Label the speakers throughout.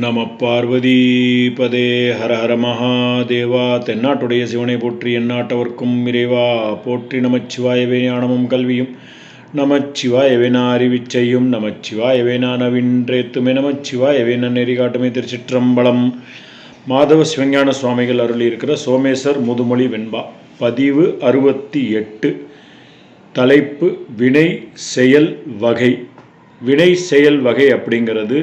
Speaker 1: நம பார்வதி பதே ஹர ஹர மகாதேவா. தென்னாட்டுடைய சிவனை போற்றி எந்நாட்டவர்க்கும் இறைவா. போற்றி நமச்சிவாயவே ஞானமும் கல்வியும். நமச்சிவாயவே நான் அறிவிச்சையும் நமச்சிவாயவே நான் நவின்றேத்துமே நமச்சிவாயவே நான் நெறி திருச்சிற்றம்பலம். மாதவ சிவஞான சுவாமிகள் அருளி இருக்கிற சோமேசர் முதுமொழி வெண்பா. பதிவு அறுபத்தி எட்டு தலைப்பு வினை செயல் வகை. வினை செயல் வகை அப்படிங்கிறது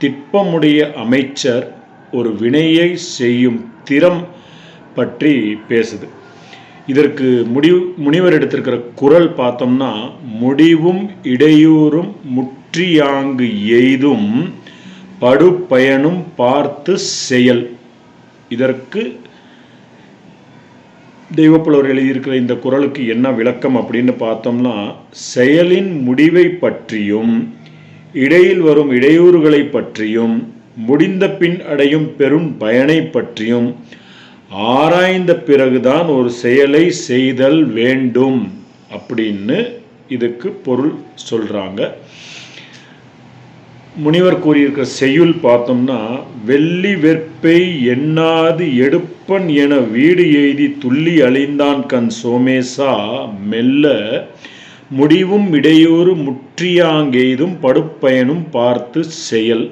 Speaker 1: திட்பமுடைய அமைச்சர் ஒரு வினையை செய்யும் திறம் பற்றி பேசுது. இதற்கு முடிவு முனிவர் எடுத்திருக்கிற குரல் பார்த்தோம்னா முடிவும் இடையூறும் முற்றியாங்கு எய்தும் படுப்பயனும் பார்த்து செயல். இதற்கு தெய்வப்புலவர் எழுதியிருக்கிற இந்த குரலுக்கு என்ன விளக்கம் அப்படின்னு பார்த்தோம்னா செயலின் முடிவை பற்றியும் இடையில் வரும் இடையூறுகளை பற்றியும் முடிந்த பின் அடையும் பெரும் பயனை பற்றியும் ஆராய்ந்த பிறகுதான் ஒரு செயலை செய்தல் வேண்டும் அப்படின்னு இதுக்கு பொருள் சொல்கிறாங்க முனிவர் கூறியிருக்கிற செய்யுள் பார்த்தோம்னா வெள்ளி வெற்பை எண்ணாது எடுப்பன் என வீடு எய்தி துள்ளி அழிந்தான் கண் சோமேசா மெல்ல முடிவும் இடையூறு முற்றியாங்கெய்தும் படுப்பயனும் பார்த்து செயல்.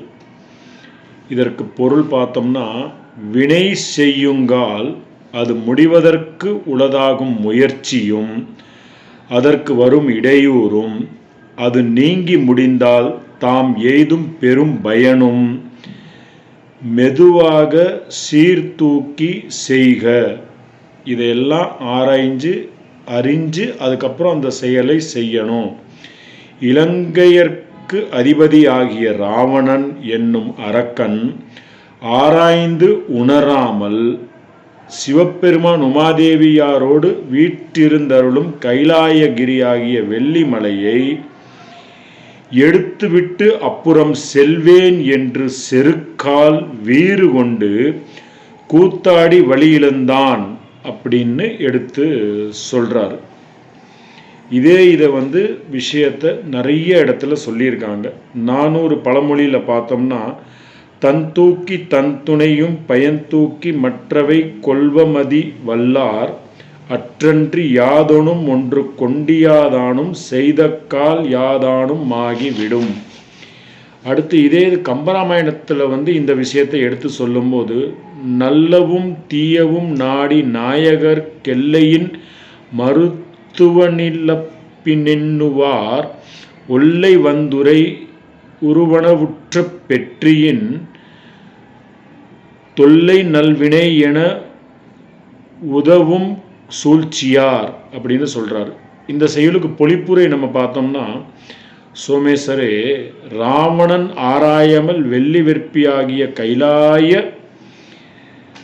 Speaker 1: இதற்கு பொருள் பார்த்தோம்னா வினை செய்யுங்கால் அது முடிவதற்கு உளதாகும் முயற்சியும் அதற்கு வரும் இடையூறும் அது நீங்கி முடிந்தால் தாம் எய்தும் பெரும் பயனும். மெதுவாக சீர்தூக்கி செய்க. இதையெல்லாம் ஆராய்ஞ்சு அறிஞ்சு அதுக்கப்புறம் அந்த செயலை செய்யணும். இலங்கையர்க்கு அதிபதியாகிய ராவணன் என்னும் அரக்கன் ஆராய்ந்து உணராமல் சிவபெருமான் உமாதேவியாரோடு வீட்டிருந்தருளும் கைலாயகிரியாகிய வெள்ளிமலையை எடுத்துவிட்டு அப்புறம் செல்வேன் என்று செருக்கால் வீறு கொண்டு கூத்தாடி வழியிழந்தான். அப்படின்னு எடுத்து சொல்கிறாரு இதே இதை வந்து விஷயத்தை நிறைய இடத்துல சொல்லியிருக்காங்க. நானூறு பழமொழியில் பார்த்தோம்னா தன் தூக்கி தன் துணையும் பயன் தூக்கி மற்றவை கொள்வமதி வல்லார் அற்றன்றி யாதொனும் ஒன்று கொண்டியாதானும் செய்தக்கால் யாதானும் ஆகிவிடும். அடுத்து இதே கம்பராமாயணத்தில் வந்து இந்த விஷயத்தை எடுத்து சொல்லும்போது நல்லவும் தீயவும் நாடி நாயகர் கெல்லையின் மருத்துவநிலப்பினென்னுவார் ஒல்லை வந்துரை உருவனவுற்ற பெற்றியின் தொல்லை நல்வினை என உதவும் சூழ்ச்சியார் அப்படின்னு சொல்கிறார் இந்த செயலுக்கு பொழிப்புரை நம்ம பார்த்தோம்னா சோமேஸ்வரே ராவணன் ஆராயாமல் வெள்ளி வெற்பியாகிய கைலாய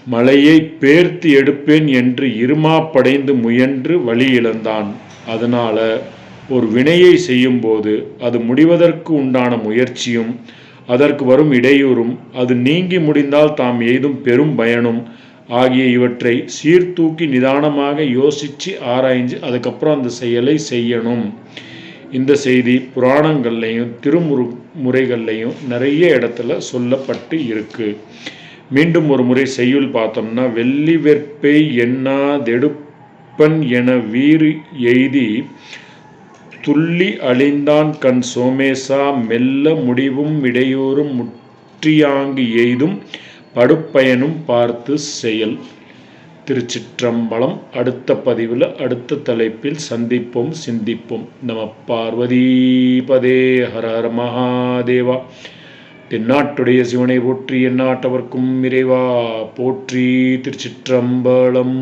Speaker 1: மலையை பேர்த்து எடுப்பேன் என்று இருமாப்படைந்து முயன்று வழி இழந்தான் அதனால ஒரு வினையை செய்யும்போது அது முடிவதற்கு உண்டான முயற்சியும் அதற்கு வரும் இடையூறும் அது நீங்கி முடிந்தால் தாம் எய்தும் பெரும் பயனும் ஆகிய இவற்றை சீர்தூக்கி நிதானமாக யோசித்து ஆராய்ஞ்சு அதுக்கப்புறம் அந்த செயலை செய்யணும். இந்த செய்தி புராணங்கள்லையும் திருமுரு முறைகள்லையும் நிறைய இடத்துல சொல்லப்பட்டு இருக்குது மீண்டும் ஒரு முறை செய்யுள் பார்த்தோம்னா வெள்ளி வெற்பை எண்ணாதெடுப்பன் என வீறு எய்தி துள்ளி அழிந்தான் கண் சோமேசா மெல்ல முடிவும் இடையூறும் முற்றியாங்கு எய்தும் படுப்பயனும் பார்த்து செயல். திருச்சிற்றம்பலம் அடுத்த பதிவில் அடுத்த தலைப்பில் சந்திப்போம் சிந்திப்போம். நம பார்வதி பதே ஹர ஹர மகாதேவா. தென்னாட்டுடைய சிவனை போற்றி எந்நாட்டவர்க்கும் இறைவா. போற்றி திருச்சிற்றம்பலம்.